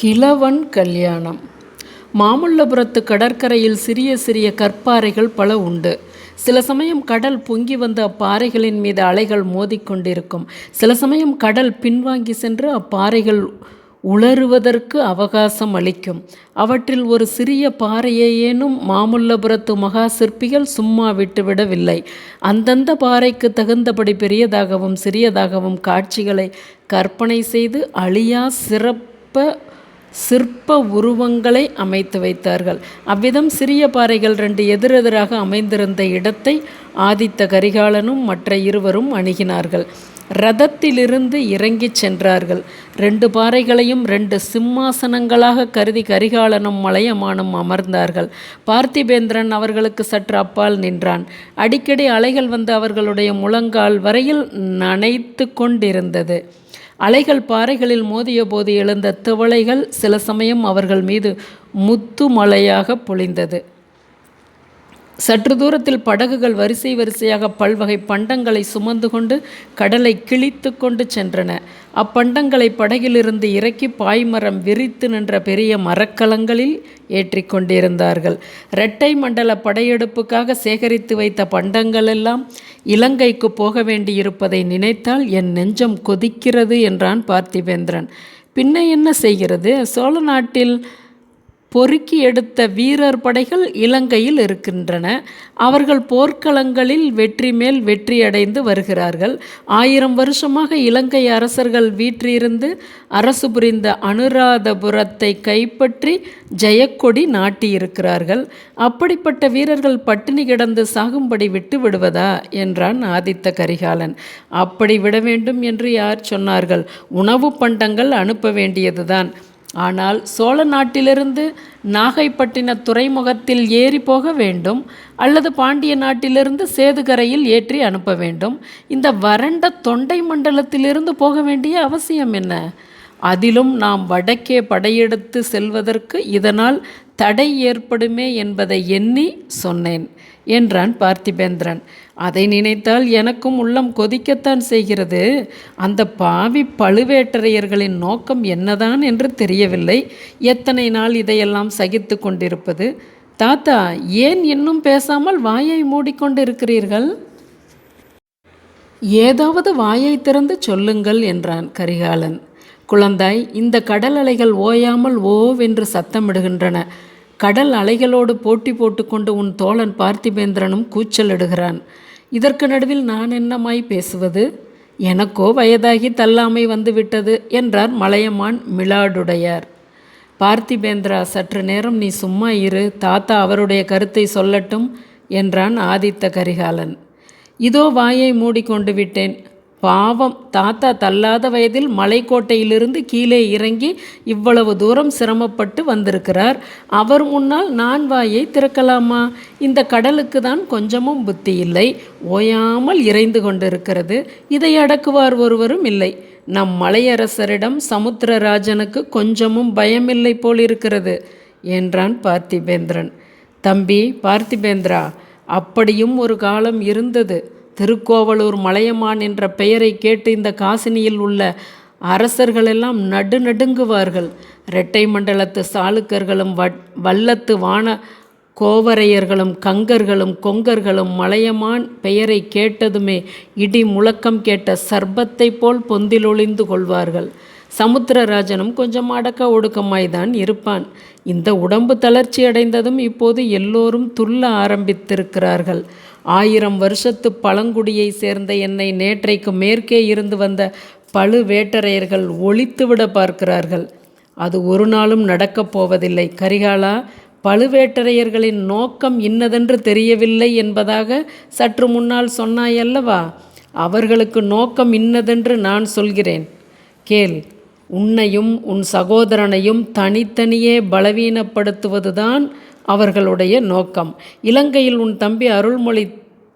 கிழவன் கல்யாணம். மாமல்லபுரத்து கடற்கரையில் சிறிய சிறிய கற்பாறைகள் பல உண்டு. சில சமயம் கடல் பொங்கி வந்த அப்பாறைகளின் மீது அலைகள் மோதிக்கொண்டிருக்கும் சில சமயம் கடல் பின்வாங்கி சென்று அப்பாறைகள் உளறுவதற்கு அவகாசம் அளிக்கும். அவற்றில் ஒரு சிறிய பாறையையேனும் மாமல்லபுரத்து மகா சிற்பிகள் சும்மா விட்டுவிடவில்லை அந்தந்த பாறைக்கு தகுந்தபடி பெரியதாகவும் சிறியதாகவும் காட்சிகளை கற்பனை செய்து அழியா சிறப்ப சிற்ப உருவங்களை அமைத்து வைத்தார்கள். அவ்விதம் சிறிய பாறைகள் ரெண்டு எதிரெதிராக அமைந்திருந்த இடத்தை ஆதித்த கரிகாலனும் மற்ற இருவரும் அணுகினார்கள். ரதத்திலிருந்து இறங்கிச் சென்றார்கள். ரெண்டு பாறைகளையும் ரெண்டு சிம்மாசனங்களாக கருதி கரிகாலனும் மலையமானும் அமர்ந்தார்கள். பார்த்திபேந்திரன் அவர்களுக்கு சற்று அப்பால் நின்றான். அடிக்கடி அலைகள் வந்து அவர்களுடைய முழங்கால் வரையில் நனைத்து கொண்டிருந்தது. அலைகள் பாறைகளில் மோதிய போது எழுந்த திவளைகள் சில சமயம் அவர்கள் மீது முத்துமலையாக பொழிந்தது. சற்று தூரத்தில் படகுகள் வரிசை வரிசையாக பல்வகை பண்டங்களை சுமந்து கொண்டு கடலை கிழித்து கொண்டு சென்றன. அப்பண்டங்களை படகிலிருந்து இறக்கி பாய்மரம் விரித்து நின்ற பெரிய மரக்கலங்களில் ஏற்றி கொண்டிருந்தார்கள். இரட்டை மண்டல படையெடுப்புக்காக சேகரித்து வைத்த பண்டங்களெல்லாம் இலங்கைக்கு போக வேண்டியிருப்பதை நினைத்தால் என் நெஞ்சம் கொதிக்கிறது என்றான் பார்த்திவேந்திரன். பின்ன என்ன செய்கிறது? சோழ நாட்டில் பொறுக்கி எடுத்த வீரர் படைகள் இலங்கையில் இருக்கின்றன. அவர்கள் போர்க்களங்களில் வெற்றி மேல் வெற்றியடைந்து வருகிறார்கள். ஆயிரம் வருஷமாக இலங்கை அரசர்கள் வீற்றிருந்து அரசு புரிந்த அனுராதபுரத்தை கைப்பற்றி ஜெயக்கொடி நாட்டியிருக்கிறார்கள். அப்படிப்பட்ட வீரர்கள் பட்டினி கிடந்து சாகும்படி விட்டு விடுவதா? என்றான் ஆதித்த கரிகாலன். அப்படி விட வேண்டும் என்று யார் சொன்னார்கள்? உணவு பண்டங்கள் அனுப்ப வேண்டியதுதான். ஆனால் சோழ நாட்டிலிருந்து நாகைப்பட்டின துறைமுகத்தில் ஏறி போக வேண்டும் அல்லது பாண்டிய நாட்டிலிருந்து சேதுகரையில் ஏற்றி அனுப்ப வேண்டும். இந்த வறண்ட தொண்டை மண்டலத்திலிருந்து போக வேண்டிய அவசியம் என்ன? அதிலும் நாம் வடக்கே படையெடுத்து செல்வதற்கு இதனால் தடை ஏற்படுமே என்பதை எண்ணி சொன்னேன். என்றான் பார்த்திபேந்திரன். அதை நினைத்தால் எனக்கும் உள்ளம் கொதிக்கத்தான் செய்கிறது. அந்த பாவி பழுவேட்டரையர்களின் நோக்கம் என்னதான் என்று தெரியவில்லை. எத்தனை நாள் இதையெல்லாம் சகித்து கொண்டிருப்பது? தாத்தா ஏன் இன்னும் பேசாமல் வாயை மூடிக்கொண்டிருக்கிறீர்கள்? ஏதாவது வாயை திறந்து சொல்லுங்கள் என்றான் கரிகாலன். குழந்தாய் இந்த கடல் அலைகள் ஓயாமல் ஓவென்று சத்தமிடுகின்றன. கடல் அலைகளோடு போட்டி போட்டுக்கொண்டு உன் தோழன் பார்த்திபேந்திரனும் கூச்சலிடுகிறான். இதற்கு நடுவில் நான் என்னமாய் பேசுவது? எனக்கோ வயதாகி தள்ளாமை வந்துவிட்டது என்றார் மலையமான் மிலாடுடையார் பார்த்திபேந்திரா சற்று நேரம் நீ சும்மா இரு தாத்தா அவருடைய கருத்தை சொல்லட்டும் என்றான் ஆதித்த கரிகாலன். இதோ வாயை மூடிக்கொண்டு விட்டேன். பாவம். தாத்தா தள்ளாத வயதில் மலைக்கோட்டையிலிருந்து கீழே இறங்கி இவ்வளவு தூரம் சிரமப்பட்டு வந்திருக்கிறார். அவர் முன்னால் நான் வாயை திறக்கலாமா? இந்த கடலுக்கு தான் கொஞ்சமும் புத்தி இல்லை. ஓயாமல் இறைந்து கொண்டிருக்கிறது. இதை அடக்குவார் ஒருவரும் இல்லை. நம் மலையரசரிடம் சமுத்திரராஜனுக்கு கொஞ்சமும் பயமில்லை போலிருக்கிறது என்றான் பார்த்திபேந்திரன். தம்பி பார்த்திபேந்திரா அப்படியும் ஒரு காலம் இருந்தது. திருக்கோவலூர் மலையமான் என்ற பெயரை கேட்டு இந்த காசினியில் உள்ள அரசர்களெல்லாம் நடு நடுங்குவார்கள். இரட்டை மண்டலத்து சாளுக்கர்களும் வல்லத்து வான கோவரையர்களும் கங்கர்களும் கொங்கர்களும் மலையமான் பெயரை கேட்டதுமே இடி முழக்கம் கேட்ட சர்பத்தை போல் பொந்திலொழிந்து கொள்வார்கள். சமுத்திரராஜனும் கொஞ்சம் அடக்க ஒடுக்கமாய்தான் இருப்பான். இந்த உடம்பு தளர்ச்சி அடைந்ததும் இப்போது எல்லோரும் துள்ள ஆரம்பித்திருக்கிறார்கள். ஆயிரம் வருஷத்து பழங்குடியை சேர்ந்த என்னை நேற்றைக்கு மேற்கே இருந்து வந்த பழுவேட்டரையர்கள் ஒழித்துவிட பார்க்கிறார்கள். அது ஒரு நாளும் நடக்கப் போவதில்லை. கரிகாலா பழுவேட்டரையர்களின் நோக்கம் இன்னதென்று தெரியவில்லை என்பதாக சற்று முன்னால் சொன்னாயல்லவா? அவர்களுக்கு நோக்கம் இன்னதென்று நான் சொல்கிறேன். கேள் உன்னையும் உன் சகோதரனையும் தனித்தனியே பலவீனப்படுத்துவதுதான் அவர்களுடைய நோக்கம். இலங்கையில் உன் தம்பி அருள்மொழி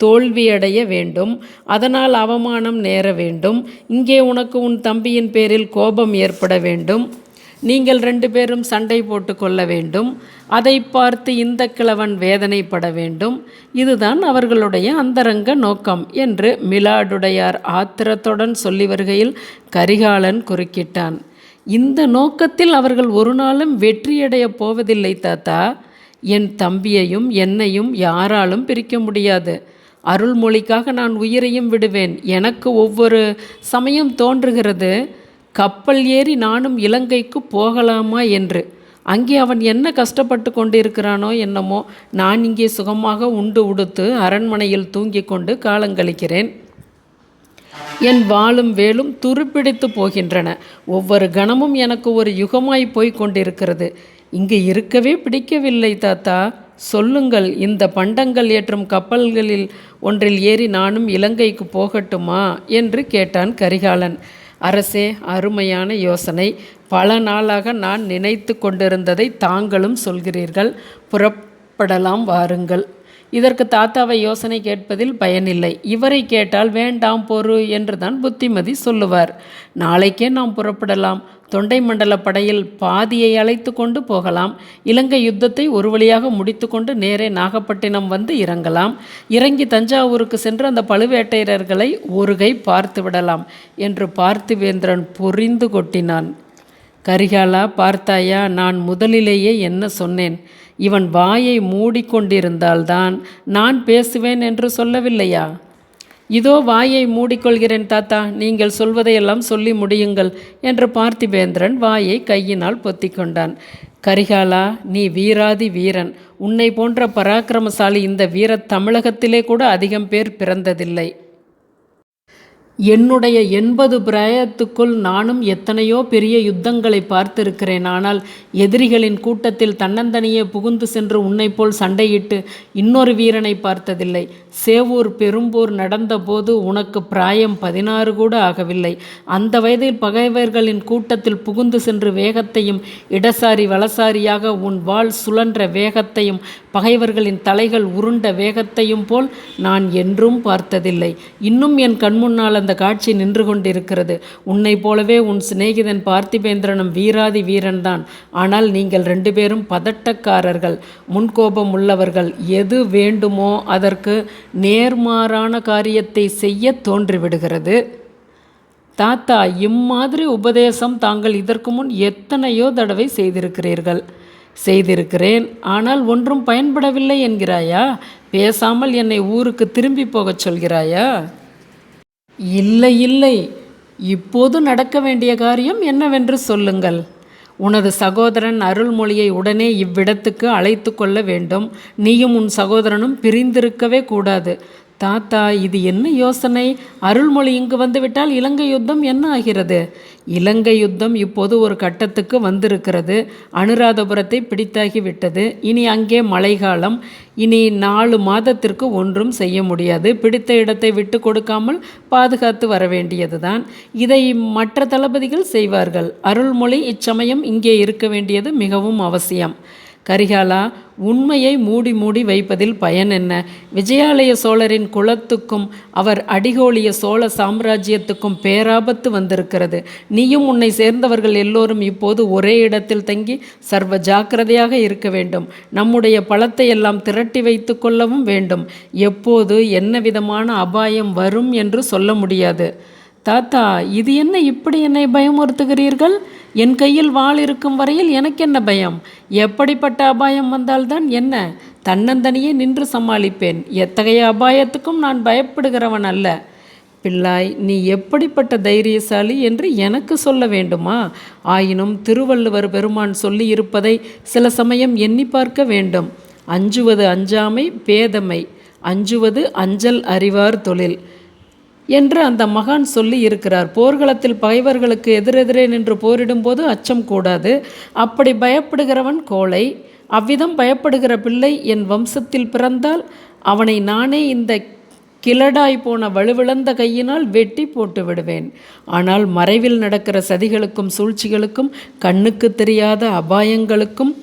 தோல்வியடைய வேண்டும். அதனால் அவமானம் நேர வேண்டும். இங்கே உனக்கு உன் தம்பியின் பேரில் கோபம் ஏற்பட வேண்டும். நீங்கள் ரெண்டு பேரும் சண்டை போட்டு கொள்ள வேண்டும். அதை பார்த்து இந்த கிழவன் வேதனைப்பட வேண்டும். இதுதான் அவர்களுடைய அந்தரங்க நோக்கம் என்று மிலாடுடையார் ஆத்திரத்துடன் சொல்லி வருகையில் கரிகாலன் குறுக்கிட்டான். இந்த நோக்கத்தில் அவர்கள் ஒரு நாளும் வெற்றியடையப் போவதில்லை தாத்தா. என் தம்பியையும் என்னையும் யாராலும் பிரிக்க முடியாது. அருள்மொழிக்காக நான் உயிரையும் விடுவேன். எனக்கு ஒவ்வொரு சமயம் தோன்றுகிறது கப்பல் ஏறி நானும் இலங்கைக்கு போகலாமா என்று. அங்கே அவன் என்ன கஷ்டப்பட்டு கொண்டிருக்கிறானோ என்னமோ நான் இங்கே சுகமாக உண்டு உடுத்து அரண்மனையில் தூங்கிக் கொண்டு காலங்கழிக்கிறேன் என் வாளும் வேலும் துருப்பிடித்து போகின்றன. ஒவ்வொரு கணமும் எனக்கு ஒரு யுகமாய் போய்க் கொண்டிருக்கிறது. இங்கு இருக்கவே பிடிக்கவில்லை தாத்தா. சொல்லுங்கள் இந்த பண்டங்கள் ஏற்றும் கப்பல்களில் ஒன்றில் ஏறி நானும் இலங்கைக்கு போகட்டுமா? என்று கேட்டான் கரிகாலன். அரசே அருமையான யோசனை. பல நாளாக நான் நினைத்து கொண்டிருந்ததை தாங்களும் சொல்கிறீர்கள். புறப்படலாம் வாருங்கள். இதற்கு தாத்தாவை யோசனை கேட்பதில் பயனில்லை. இவரை கேட்டால் வேண்டாம் பொறு என்றுதான் புத்திமதி சொல்லுவார். நாளைக்கே நாம் புறப்படலாம். தொண்டை மண்டல படையில் பாதியை அழைத்து கொண்டு போகலாம். இலங்கை யுத்தத்தை ஒரு வழியாக முடித்துக்கொண்டு நேரே நாகப்பட்டினம் வந்து இறங்கலாம். இறங்கி தஞ்சாவூருக்கு சென்று அந்த பழுவேட்டையரர்களை ஒரு கை பார்த்து விடலாம் என்று பார்த்திவேந்திரன் பொறிந்து கொட்டினான். கரிகாலா பார்த்தாயா நான் முதலிலேயே என்ன சொன்னேன்? இவன் வாயை மூடிக்கொண்டிருந்தால்தான் நான் பேசுவேன் என்று சொல்லவில்லையா? இதோ வாயை மூடிக்கொள்கிறேன் தாத்தா. நீங்கள் சொல்வதையெல்லாம் சொல்லி முடியுங்கள் என்று பார்த்திபேந்திரன் வாயை கையினால் பொத்திக்கொண்டான் கரிகாலா நீ வீராதி வீரன். உன்னை போன்ற பராக்கிரமசாலி இந்த வீர தமிழகத்திலே கூட அதிகம் பேர் பிறந்ததில்லை. என்னுடைய எண்பது பிராயத்துக்குள் நானும் எத்தனையோ பெரிய யுத்தங்களை பார்த்திருக்கிறேன். ஆனால் எதிரிகளின் கூட்டத்தில் தன்னந்தனியே புகுந்து சென்று உன்னைப் போல் சண்டையிட்டு இன்னொரு வீரனை பார்த்ததில்லை. சேவூர் பெரும்பூர் நடந்தபோது உனக்கு பிராயம் பதினாறு கூட ஆகவில்லை. அந்த வயதில் பகைவர்களின் கூட்டத்தில் புகுந்து சென்று வேகத்தையும் இடசாரி வலசாரியாக உன் வாள் சுழன்ற வேகத்தையும் பகைவர்களின் தலைகள் உருண்ட வேகத்தையும் போல் நான் என்றும் பார்த்ததில்லை. இன்னும் என் கண்முன்னால் அந்த காட்சி நின்று கொண்டிருக்கிறது. உன்னை போலவே உன் சிநேகிதன் பார்த்திபேந்திரனும் வீராதி வீரன்தான். ஆனால் நீங்கள் ரெண்டு பேரும் பதட்டக்காரர்கள் முன்கோபம் உள்ளவர்கள். எது வேண்டுமோ அதற்கு நேர்மாறான காரியத்தை செய்ய தோன்றிவிடுகிறது. தாத்தா இம்மாதிரி உபதேசம் தாங்கள் இதற்கு முன் எத்தனையோ தடவை செய்திருக்கிறீர்கள். செய்திருக்கிறேன். ஆனால் ஒன்றும் பயன்படவில்லை என்கிறாயா? பேசாமல் என்னை ஊருக்கு திரும்பி போகச் சொல்கிறாயா? இல்லை இல்லை. இப்போது நடக்க வேண்டிய காரியம் என்னவென்று சொல்லுங்கள். உனது சகோதரன் அருள்மொழியை உடனே இவ்விடத்துக்கு அழைத்து கொள்ள வேண்டும். நீயும் உன் சகோதரனும் பிரிந்திருக்கவே கூடாது. தாத்தா இது என்ன யோசனை? அருள்மொழி இங்கு வந்துவிட்டால் இலங்கை யுத்தம் என்ன ஆகிறது? இலங்கை யுத்தம் இப்போது ஒரு கட்டத்துக்கு வந்திருக்கிறது. அனுராதபுரத்தை பிடித்தாகி விட்டது. இனி அங்கே மழைக்காலம். இனி நாலு மாதத்திற்கு ஒன்றும் செய்ய முடியாது. பிடித்த இடத்தை விட்டு கொடுக்காமல் பாதுகாத்து வர வேண்டியதுதான். இதை மற்ற தளபதிகள் செய்வார்கள். அருள்மொழி இச்சமயம் இங்கே இருக்க வேண்டியது மிகவும் அவசியம். கரிகாலா உண்மையை மூடி மூடி வைப்பதில் பயன் என்ன? விஜயாலய சோழரின் குலத்துக்கும் அவர் அடிகோலிய சோழ சாம்ராஜ்யத்துக்கும் பேராபத்து வந்திருக்கிறது. நீயும் உன்னை சேர்ந்தவர்கள் எல்லோரும் இப்போது ஒரே இடத்தில் தங்கி சர்வ ஜாக்கிரதையாக இருக்க வேண்டும். நம்முடைய பழத்தை எல்லாம் திரட்டி வைத்து கொள்ளவும் வேண்டும். எப்போது என்ன விதமான அபாயம் வரும் என்று சொல்ல முடியாது. தாத்தா இது என்ன இப்படி என்னை பயமுறுத்துகிறீர்கள்? என் கையில் வாள் இருக்கும் வரையில் எனக்கு என்ன பயம்? எப்படிப்பட்ட அபாயம் வந்தால்தான் என்ன? தன்னந்தனியே நின்று சமாளிப்பேன். எத்தகைய அபாயத்துக்கும் நான் பயப்படுகிறவன் அல்ல. பிள்ளாய் நீ எப்படிப்பட்ட தைரியசாலி என்று எனக்கு சொல்ல வேண்டுமா? ஆயினும் திருவள்ளுவர் பெருமான் சொல்லி இருப்பதை சில சமயம் எண்ணி பார்க்க வேண்டும். அஞ்சுவது அஞ்சாமை பேதமை. அஞ்சுவது அஞ்சல் அறிவார் தொழில். என்று அந்த மகான் சொல்லி இருக்கிறார். போர்க்களத்தில் பகைவர்களுக்கு எதிரெதிரே நின்று போரிடும்போது அச்சம் கூடாது. அப்படி பயப்படுகிறவன் கோழை. அவ்விதம் பயப்படுகிற பிள்ளை என் வம்சத்தில் பிறந்தால் அவனை நானே இந்த கிளடாய் போன வலுவிழந்த கையினால் வெட்டி போட்டு விடுவேன். ஆனால் மறைவில் நடக்கிற சதிகளுக்கும் சூழ்ச்சிகளுக்கும் கண்ணுக்கு தெரியாத அபாயங்களுக்கும்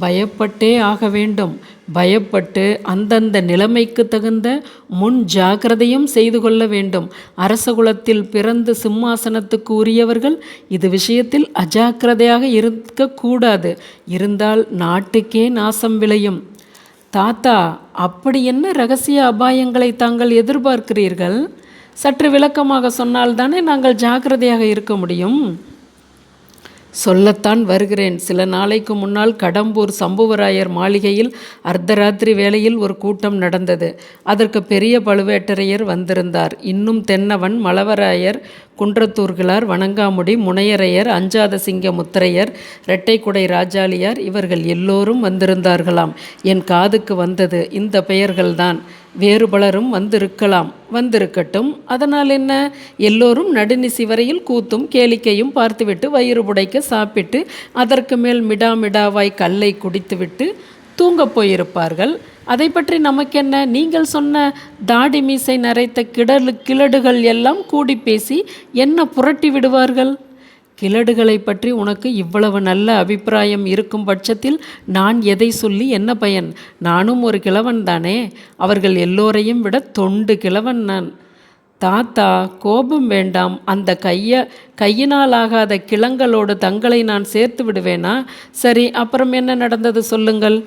பயப்பட்டே ஆக வேண்டும். பயப்பட்டு அந்தந்த நிலைமைக்கு தகுந்த முன் ஜாக்கிரதையும் செய்து கொள்ள வேண்டும். அரசகுலத்தில் பிறந்து சிம்மாசனத்துக்கு உரியவர்கள் இது விஷயத்தில் அஜாக்கிரதையாக இருக்கக்கூடாது. இருந்தால் நாட்டுக்கே நாசம் விளையும். தாத்தா அப்படி என்ன ரகசிய அபாயங்களை தாங்கள் எதிர்பார்க்கிறீர்கள்? சற்று விளக்கமாக சொன்னால்தானே நாங்கள் ஜாக்கிரதையாக இருக்க முடியும்? சொல்லத்தான் வருகிறேன். சில நாளைக்கு முன்னால் கடம்பூர் சம்புவராயர் மாளிகையில் அர்த்தராத்திரி வேளையில் ஒரு கூட்டம் நடந்தது. அதற்கு பெரிய பழுவேட்டரையர் வந்திருந்தார். இன்னும் தென்னவன் மலவராயர் குன்றத்தூர்களார் வணங்காமுடி முனையரையர் அஞ்சாத சிங்க முத்திரையர் இரட்டைக்குடை ராஜாளியார் இவர்கள் எல்லோரும் வந்திருந்தார்களாம். என் காதுக்கு வந்தது இந்த பெயர்கள்தான். வேறு பலரும் வந்திருக்கலாம் வந்திருக்கட்டும். அதனால் என்ன? எல்லோரும் நடுநிசி வரையில் கூத்தும் கேளிக்கையும் பார்த்துவிட்டு வயிறு புடைக்க சாப்பிட்டு அதற்கு மேல் மிடா மிடாவாய் கல்லை குடித்துவிட்டு தூங்கப் போயிருப்பார்கள். அதை பற்றி நமக்கென்ன? நீங்கள் சொன்ன தாடி மீசை நரைத்த கிடலு கிழடுகள் எல்லாம் கூடி பேசி என்ன புரட்டி விடுவார்கள்? கிழடுகளை பற்றி உனக்கு இவ்வளவு நல்ல அபிப்பிராயம் இருக்கும் பட்சத்தில் நான் எதை சொல்லி என்ன பயன்? நானும் ஒரு கிழவன் தானே. அவர்கள் எல்லோரையும் விட தொண்டு கிழவன் நான். தாத்தா கோபம் வேண்டாம். அந்த கைய கையினால் ஆகாத கிழங்களோடு தங்களை நான் சேர்த்து விடுவேனா? சரி அப்புறம் என்ன நடந்தது சொல்லுங்கள்.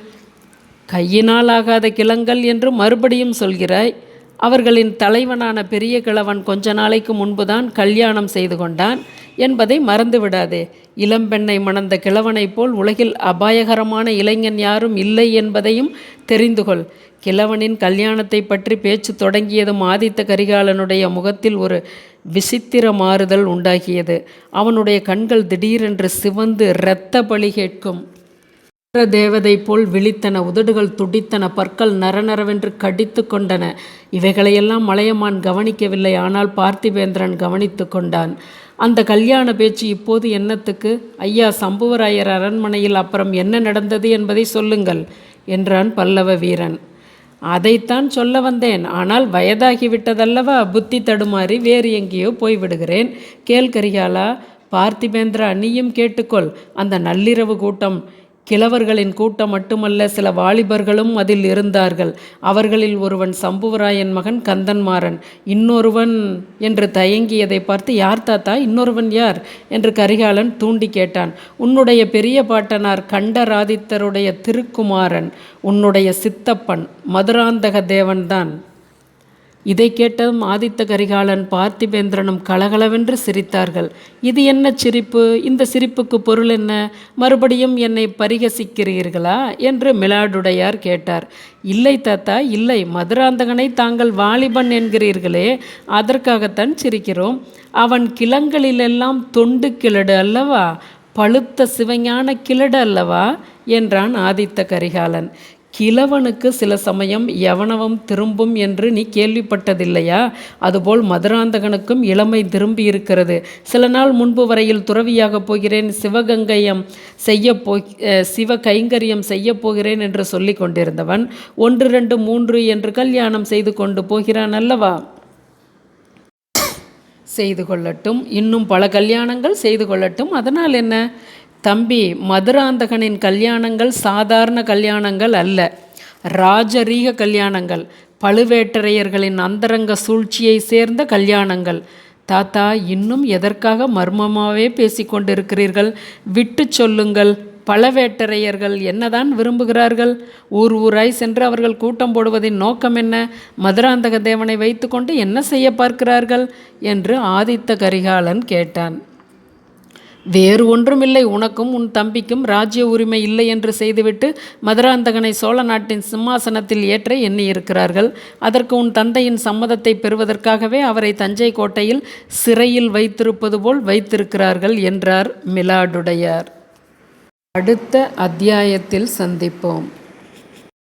கையினால் ஆகாத கிழங்கள் என்று மறுபடியும் சொல்கிறாய். அவர்களின் தலைவனான பெரிய கிழவன் கொஞ்ச நாளைக்கு முன்புதான் கல்யாணம் செய்து கொண்டான் என்பதை மறந்து விடாதே இளம்பெண்ணை மணந்த கிழவனைப் போல் உலகில் அபாயகரமான இளைஞன் யாரும் இல்லை என்பதையும் தெரிந்து கொள். கிழவனின் கல்யாணத்தை பற்றி பேச்சு தொடங்கியதும் ஆதித்த கரிகாலனுடைய முகத்தில் ஒரு விசித்திர மாறுதல் உண்டாகியது. அவனுடைய கண்கள் திடீரென்று சிவந்து இரத்த பலி கேட்கும். தேவதை போல் விழித்தன உதடுகள் துடித்தன பற்கள் நரநரவென்று கடித்து கொண்டன. இவைகளையெல்லாம் மலையமான் கவனிக்கவில்லை. ஆனால் பார்த்திபேந்திரன் கவனித்து கொண்டான். அந்த கல்யாண பேச்சு இப்போது என்னத்துக்கு? ஐயா சம்புவராயர் அரண்மனையில் அப்புறம் என்ன நடந்தது என்பதை சொல்லுங்கள் என்றான் பல்லவ வீரன். அதைத்தான் சொல்ல வந்தேன். ஆனால் வயதாகிவிட்டதல்லவா? புத்தி தடுமாறி வேறு எங்கேயோ போய்விடுகிறேன். கேள் கரிகாலா பார்த்திபேந்திரா நீயும் கேட்டுக்கொள். அந்த நள்ளிரவு கூட்டம் கிழவர்களின் கூட்டம் மட்டுமல்ல சில வாலிபர்களும் அதில் இருந்தார்கள். அவர்களில் ஒருவன் சம்புவராயன் மகன் கந்தன்மாறன். இன்னொருவன் என்று தயங்கியதை பார்த்து யார் தாத்தா? இன்னொருவன் யார்? என்று கரிகாலன் தூண்டி கேட்டான். உன்னுடைய பெரிய பாட்டனார் கண்டராதித்தருடைய திருக்குமாரன். உன்னுடைய சித்தப்பன் மதுராந்தக தேவன்தான். இதை கேட்டதும் ஆதித்த கரிகாலன் பார்த்திபேந்திரனும் கலகலவென்று சிரித்தார்கள். இது என்ன சிரிப்பு? இந்த சிரிப்புக்கு பொருள் என்ன? மறுபடியும் என்னை பரிகசிக்கிறீர்களா? என்று மிலாடுடையார் கேட்டார். இல்லை தாத்தா இல்லை. மதுராந்தகனை தாங்கள் வாலிபன் என்கிறீர்களே அதற்காகத்தான் சிரிக்கிறோம். அவன் கிளங்களிலெல்லாம் தொண்டு கிழடு அல்லவா? பழுத்த சிவஞான கிழடு அல்லவா? என்றான் ஆதித்த கரிகாலன். கிழவனுக்கு சில சமயம் எவனவம் திரும்பும் என்று நீ கேள்விப்பட்டதில்லையா? அதுபோல் மதுராந்தகனுக்கும் இளமை திரும்பி இருக்கிறது சில நாள் முன்பு வரையில் துறவியாக போகிறேன். சிவகங்கையம் செய்ய போ சிவ கைங்கரியம் செய்ய போகிறேன் என்று சொல்லி கொண்டிருந்தவன் ஒன்று ரெண்டு மூன்று என்று கல்யாணம் செய்து கொண்டு போகிறான் அல்லவா? செய்து கொள்ளட்டும். இன்னும் பல கல்யாணங்கள் செய்து கொள்ளட்டும். அதனால் என்ன? தம்பி மதுராந்தகனின் கல்யாணங்கள் சாதாரண கல்யாணங்கள் அல்ல. ராஜரீக கல்யாணங்கள் பழுவேட்டரையர்களின் அந்தரங்க சூழ்ச்சியை சேர்ந்த கல்யாணங்கள். தாத்தா இன்னும் எதற்காக மர்மமாகவே பேசிக்கொண்டிருக்கிறீர்கள் விட்டு சொல்லுங்கள். பழவேட்டரையர்கள் என்னதான் விரும்புகிறார்கள்? ஊர் ஊராய் சென்று அவர்கள் கூட்டம் போடுவதின் நோக்கம் என்ன? மதுராந்தக தேவனை வைத்துக்கொண்டு என்ன செய்ய பார்க்கிறார்கள்? என்று ஆதித்த கரிகாலன் கேட்டான். வேறு ஒன்றுமில்லை. உனக்கும் உன் தம்பிக்கும் ராஜ்ய உரிமை இல்லை என்று செய்துவிட்டு மதுராந்தகனை சோழ நாட்டின் சிம்மாசனத்தில் ஏற்ற எண்ணியிருக்கிறார்கள். அதற்கு உன் தந்தையின் சம்மதத்தை பெறுவதற்காகவே அவரை தஞ்சை கோட்டையில் சிறையில் வைத்திருப்பது போல் வைத்திருக்கிறார்கள் என்றார் மிலாடுடையார். அடுத்த அத்தியாயத்தில் சந்திப்போம்.